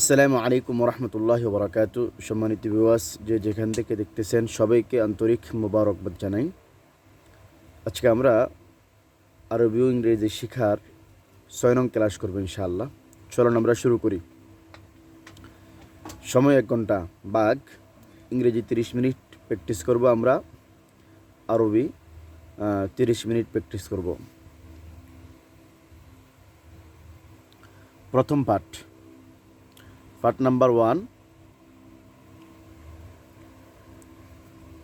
আসসালামু আলাইকুম রহমতুল্লাহ বরাকাত সম্মানিত বিওয়াস যে যেখান থেকে দেখতেছেন সবাইকে আন্তরিক মোবারকবাদ জানাই। আজকে আমরা আরবি ইংরেজি শিখার ছয় নং ক্লাস করব ইনশাআল্লাহ। চলুন আমরা শুরু করি। সময় এক ঘণ্টা। বাঘ, ইংরেজি তিরিশ মিনিট প্র্যাকটিস করব আমরা। আরবি তিরিশ মিনিট প্র্যাকটিস করব। প্রথম পাঠ। Part number one.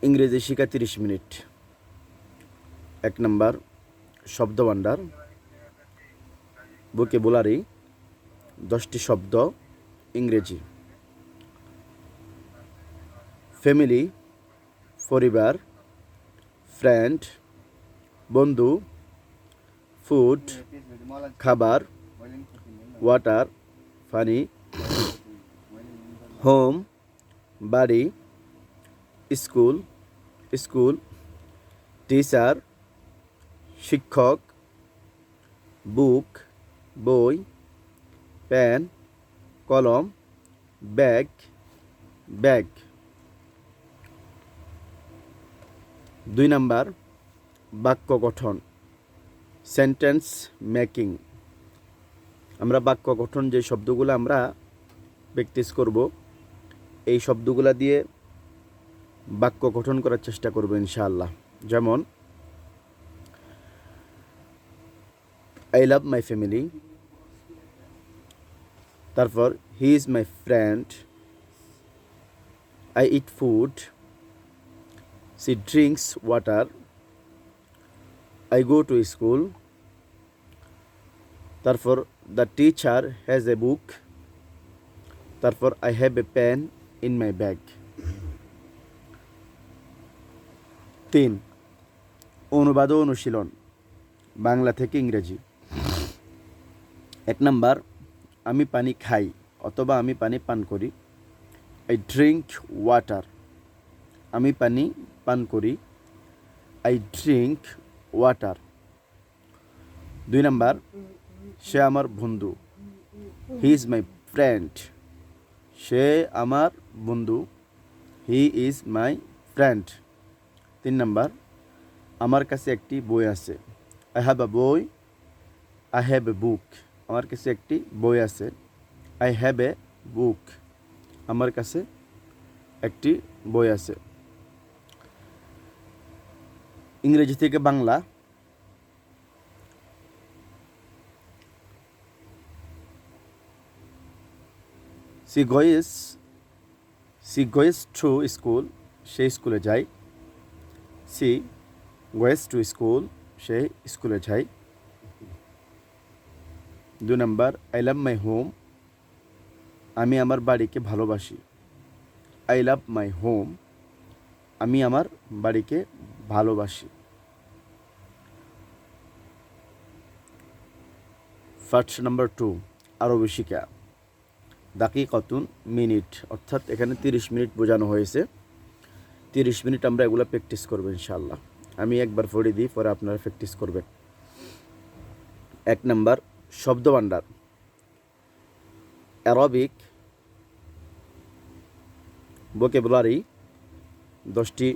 ইংরেজি শিখা তিরিশ মিনিট। এক নাম্বার, শব্দভাণ্ডার। বুকে বোলারি দশটি শব্দ, ইংরেজি। ফ্যামিলি পরিবার ফ্রেন্ড বন্ধু ফুড খাবার ওয়াটার পানি হোম, বাড়ি, স্কুল স্কুল, টিচার, শিক্ষক, বুক, বই, পেন, কলম, ব্যাগ ব্যাগ। দুই নাম্বার, বাক্য গঠন সেন্টেন্স মেকিং আমরা বাক্য গঠন যে শব্দগুলো আমরা প্র্যাকটিস করব এই শব্দগুলো দিয়ে বাক্য গঠন করার চেষ্টা করব ইনশাআল্লাহ। যেমন আই লাভ মাই ফ্যামিলি তারপর he is my friend I eat food she drinks water I go to school তারপর the teacher has a book তারপর I have a pen in my bag তিন, অনুবাদ অনুশীলন, বাংলা থেকে ইংরেজি। এক নাম্বার, আমি পানি খাই অথবা আমি পানি পান করি। আই ড্রিঙ্ক ওয়াটার আমি পানি পান করি। আই ড্রিঙ্ক ওয়াটার দুই নাম্বার, সে আমার বন্ধু। হি ইজ মাই ফ্রেন্ড সে আমার বন্ধু। He is my friend. তিন নাম্বার, আমার কাছে একটি বই আছে। আই হ্যাভ এ বই, আই হ্যাভ এ বুক। আমার কাছে একটি বই আছে। I have a book. আমার কাছে একটি বই আছে। ইংরেজি থেকে Bangla. She goes she goes to school, সে স্কুলে যায় সি গোয়েস টু স্কুল, সে স্কুলে যায় দু নম্বর, আই লাভ মাই হোম, আমি আমার বাড়িকে ভালোবাসি। আই লাভ মাই হোম, আমি আমার বাড়িকে ভালোবাসি। ফার্স্ট নাম্বার টু, আরবি শিকা দাকি কতুন মিনিট? অর্থাৎ এখানে তিরিশ মিনিট বোঝানো হয়েছে। তিরিশ মিনিট আমরা এগুলো প্র্যাকটিস করব ইনশাল্লাহ আমি একবার পড়ে দিই, পরে আপনারা প্র্যাকটিস করবেন। এক নাম্বার, শব্দভাণ্ডার। অ্যারবিক ভোকেবুলারি, দশটি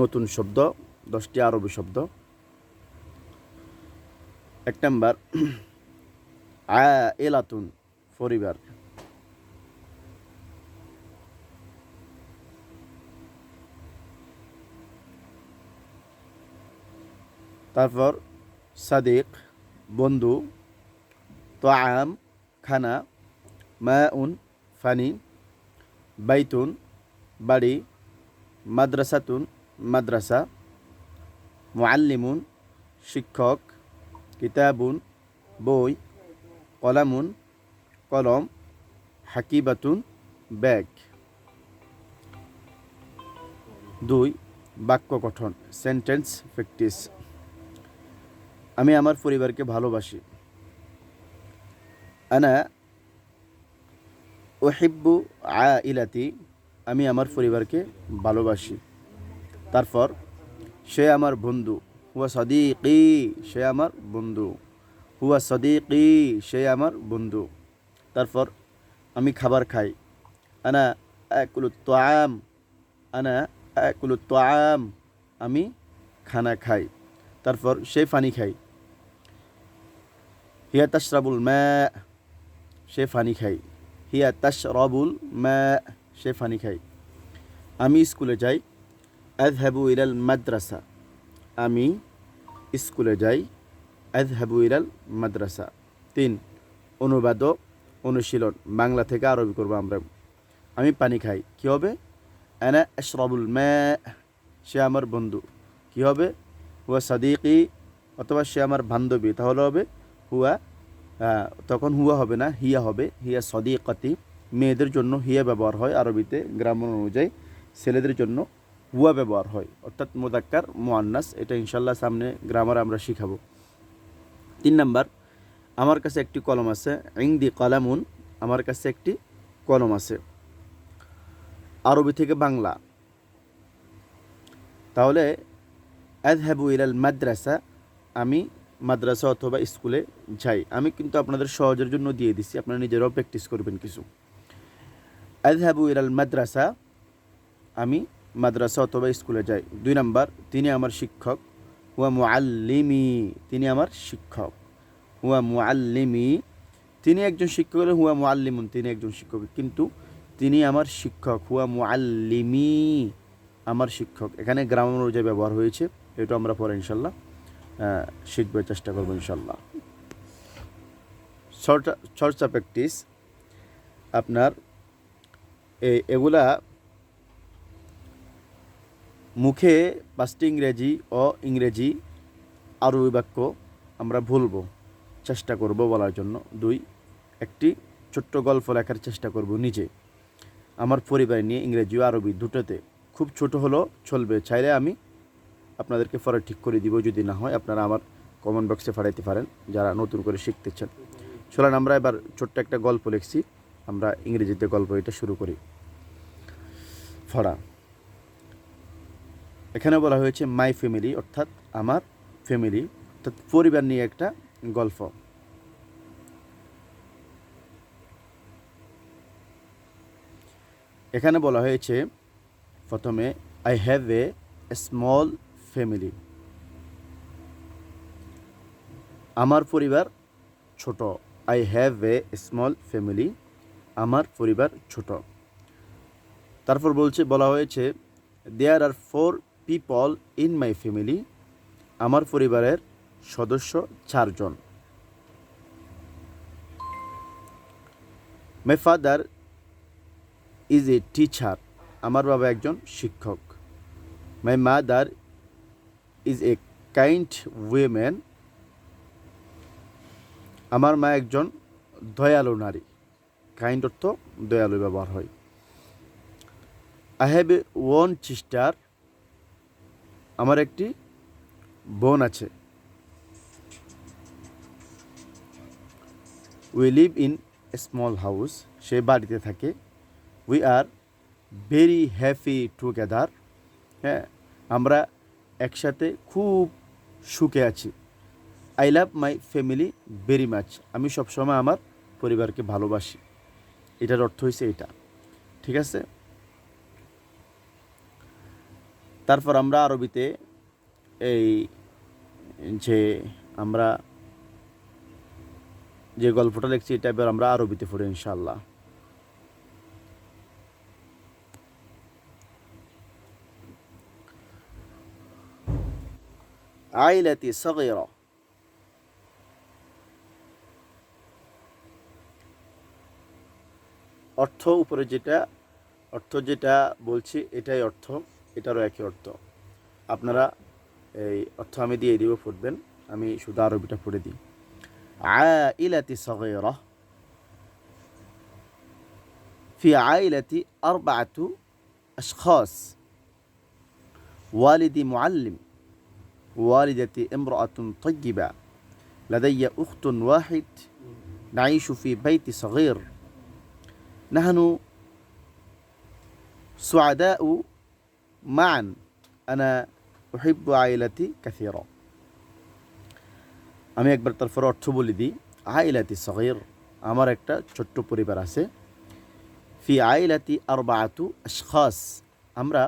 নতুন শব্দ, দশটি আরবি শব্দ। এক নাম্বার আ এলাতুন পরিবার। তারপর সাদিক, বন্ধু তোয়াম খানা, মাউন, ফানি, বাইতুন, বাড়ি, মাদ্রাসাতুন, মাদ্রাসা, মুআল্লিমুন, শিক্ষক, কিতাবুন, বই, কলামুন, কলম, হাকিবাতুন, ব্যাগ। দুই, বাক্য গঠন সেন্টেন্স প্র্যাকটিস আমি আমার পরিবারকে ভালোবাসি। আনা ওহিব্বু আ ইলাতি আমি আমার পরিবারকে ভালোবাসি। তারপর, সে আমার বন্ধু, হুয়া সদিকি, সে আমার বন্ধু। হুয়া সদিকি, সে আমার বন্ধু। তারপর, আমি খাবার খাই। আনা আকুলু তোয়াম, আনা আকুলু তোয়াম, আমি খানা খাই। তারপর, সে পানি খাই। হিয়া তাশরাবুল ম্যা সে পানি খাই হিয়া তাশরাবুল ম্যা সে পানি খাই আমি স্কুলে যাই আজহাবু ইলাল মাদ্রাসা আমি স্কুলে যাই আজহাবু ইলাল মাদ্রাসা তিন অনুবাদ, অনুশীলন. বাংলা থেকে আরবি করব আমরা। আমি পানি খাই। কি হবে? আনা আশরাবুল ম্যা সে আমার বন্ধু। কি হবে? হুয়া সাদিকি অথবা সে আমার বান্ধবী। তাহলে হবে হুয়া তখন হুয়া হবে না, হিয়া হবে। হিয়া সদিকতি, মেয়েদের জন্য হিয়া ব্যবহার হয় আরবিতে, গ্রামার অনুযায়ী। ছেলেদের জন্য হুয়া ব্যবহার হয়, অর্থাৎ মোদাক্কার মোয়ান্নাস এটা ইনশাল্লাহ সামনে গ্রামার আমরা শিখাবো। তিন নাম্বার, আমার কাছে একটি কলম আছে ইংদি কলামুন, আমার কাছে একটি কলম আছে। আরবি থেকে বাংলা। তাহলে আজহাবু ইলাল মাদ্রাসা, আমি মাদ্রাসা অথবা স্কুলে যাই। আমি কিন্তু আপনাদের সহজের জন্য দিয়ে দিচ্ছি আপনারা নিজেরাও প্র্যাকটিস করবেন কিছু। আজহাবু ইলাল মাদ্রাসা, আমি মাদ্রাসা অথবা স্কুলে যাই। দুই নাম্বার, তিনি আমার শিক্ষক। হুয়া মুআল্লিমি, তিনি আমার শিক্ষক। হুয়া মুআল্লিমি, তিনি একজন শিক্ষক হলে হুয়া মুআল্লিমুন, তিনি একজন শিক্ষক। কিন্তু তিনি আমার শিক্ষক। হুয়া মুআল্লিমি, আমার শিক্ষক। এখানে গ্রাম অনুযায়ী ব্যবহার হয়েছে, এটা আমরা পরে ইনশাল্লাহ শিখবার চেষ্টা করব ইনশাল্লাহ। চর্চা প্র্যাকটিস আপনার এগুলা মুখে পাঁচটি ইংরেজি ও ইংরেজি আরবি বাক্য আমরা বলব চেষ্টা করব বলার জন্য। দুই, একটি ছোট্ট গল্প লেখার চেষ্টা করব নিজে। আমার পরিবার নিয়ে ইংরেজি ও আরবি দুটোতে। খুব ছোট হলো চলবে, চাইলে আমি আপনাদেরকে পরে ঠিক করে দিব, যদি না হয় আপনারা আমার কমেন্ট বক্সে পাঠাইতে পারেন, যারা নতুন করে শিখতে চান। চলেন আমরা এবার ছোট্ট একটা গল্প লিখছি। আমরা ইংরেজিতে গল্প এটা শুরু করি। পড়া এখানে বলা হয়েছে মাই ফ্যামিলি অর্থাৎ আমার ফ্যামিলি অর্থাৎ পরিবার নিয়ে একটা গল্প। এখানে বলা হয়েছে, প্রথমে I have a small family আমার পরিবার ছোট। I have a small family আমার পরিবার ছোট। তারপর বলছে, বলা হয়েছে there are four people in my family আমার পরিবারের সদস্য চারজন। My father is a teacher আমার বাবা একজন শিক্ষক। My mother is a kind women আমার মা একজন দয়ালু নারী। কাইন্ড অর্থ দয়ালু ব্যবহার হয়। I have a one sister আমার একটি বোন আছে। We live in small house সে বাড়িতে থাকে। We are very happy together হ্যাঁ আমরা একসাথে খুব সুখে আছি। I love my family very much আমি সবসময় আমার পরিবারকে ভালোবাসি। এটার অর্থ হয়েছে এটা। ঠিক আছে? তারপর আমরা আরবিতে এই যে আমরা যে গল্পটা লিখছি, এটা এবার আমরা আরবিতে পড়ি ইনশাল্লাহ عائلتي صغيرة অর্থ উপরে যেটা অর্থ যেটা বলছি এটাই অর্থ এটারও একই অর্থ আপনারা এই অর্থ আমি দিয়ে দিব ফুটবেন আমি শুধু আরবিটা পড়ে দিই عائلتي صغيرة في عائلتي أربعة أشخاص والدي معلم والدتي امرأة طيبة لدي أخت واحد نعيش في بيت صغير نحن سعداء معا أنا أحب عائلتي كثيرا আমি একবার তারপর অর্থ বলে দিই আইলাতি সগির আমার একটা ছোট্ট পরিবার আছে ফি আইলাতি আরবাআতু আশখাস আমরা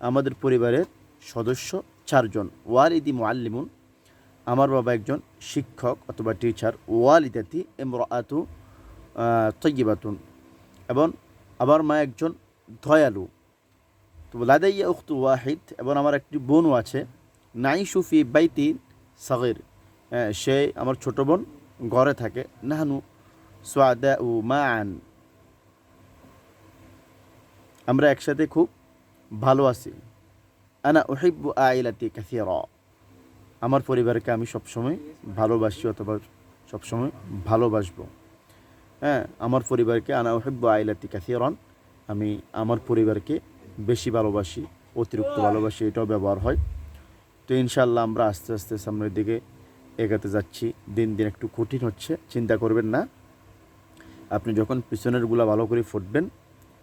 আমাদের পরিবারের সদস্য চারজন। ওয়ালিদি মুআল্লিমুন আমার বাবা একজন শিক্ষক অথবা টিচার ওয়ালিদাতি আহ, তৈবাতুন এবং আমার মা একজন দয়ালু। তো লাদাইয়া উখতু ওয়াহিদ এবং আমার একটি বোনও আছে। নাই সুফি বাইতি সাগির। সে আমার ছোট বোন ঘরে থাকে। নাহানু সোয়াদা উ মা আন আমরা একসাথে খুব ভালো আছি। আনা ওহিব্বু আইলাতি কাসিরা। আমার পরিবারকে আমি সবসময় ভালোবাসি অথবা সবসময় ভালোবাসবো। হ্যাঁ আমার পরিবারকে আনা ওহিব্বু আইলাতি কাসিরন। আমি আমার পরিবারকে বেশি ভালোবাসি, অতিরিক্ত ভালোবাসি, এটাও ব্যবহার হয়। তো ইনশাল্লাহ আমরা আস্তে আস্তে সামনের দিকে এগাতে যাচ্ছি। দিন দিন একটু কঠিন হচ্ছে, চিন্তা করবেন না। আপনি যখন পিছনেরগুলো ভালো করে ফুটবেন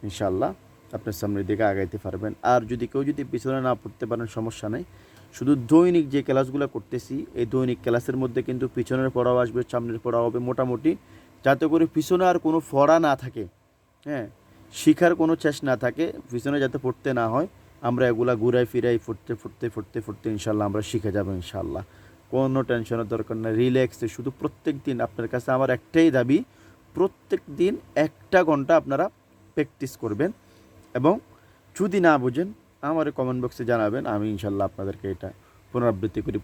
ইনশাল্লাহ আপনার সামনের দিকে আগাইতে পারবেন। আর যদি কেউ যদি পিছনে না পড়তে পারেন, সমস্যা নেই। শুধু দৈনিক যে ক্লাসগুলো করতেছি, এই দৈনিক ক্লাসের মধ্যে কিন্তু পিছনের পড়াও আসবে, সামনের পড়াও হবে মোটামুটি। যাতে করে পিছনে আর কোনো ফড়া না থাকে হ্যাঁ শিখার কোনো চেষ্টা না থাকে, পিছনে যাতে পড়তে না হয়, আমরা এগুলা ঘুরাই ফিরাই ফুটতে ফুটতে ফুটতে ফুটতে ইনশাল্লাহ আমরা শিখে যাব ইনশাল্লাহ। কোনো টেনশনের দরকার নেই, রিল্যাক্সে, শুধু প্রত্যেক দিন আপনার কাছে আমার একটাই দাবি প্রত্যেক দিন একটা ঘণ্টা আপনারা প্র্যাকটিস করবেন। এবং যদি না বুঝেন, আমার কমেন্ট বক্সে জানাবেন, আমি ইনশাল্লাহ আপনাদেরকে এটা পুনরাবৃত্তি করে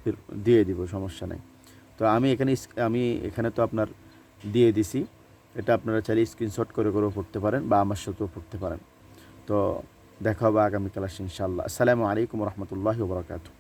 দিয়ে দিব, সমস্যা নেই। তো আমি এখানে আমি এখানে তো আপনার দিয়ে দিছি, এটা আপনারা চাইলে স্ক্রিনশট করে করেও পড়তে পারেন বা আমার সাথেও পড়তে পারেন। তো দেখা হবে আগামীকাল ক্লাস ইনশাল্লাহ আসসালামু আলাইকুম রহমতুল্লাহ বরকাতু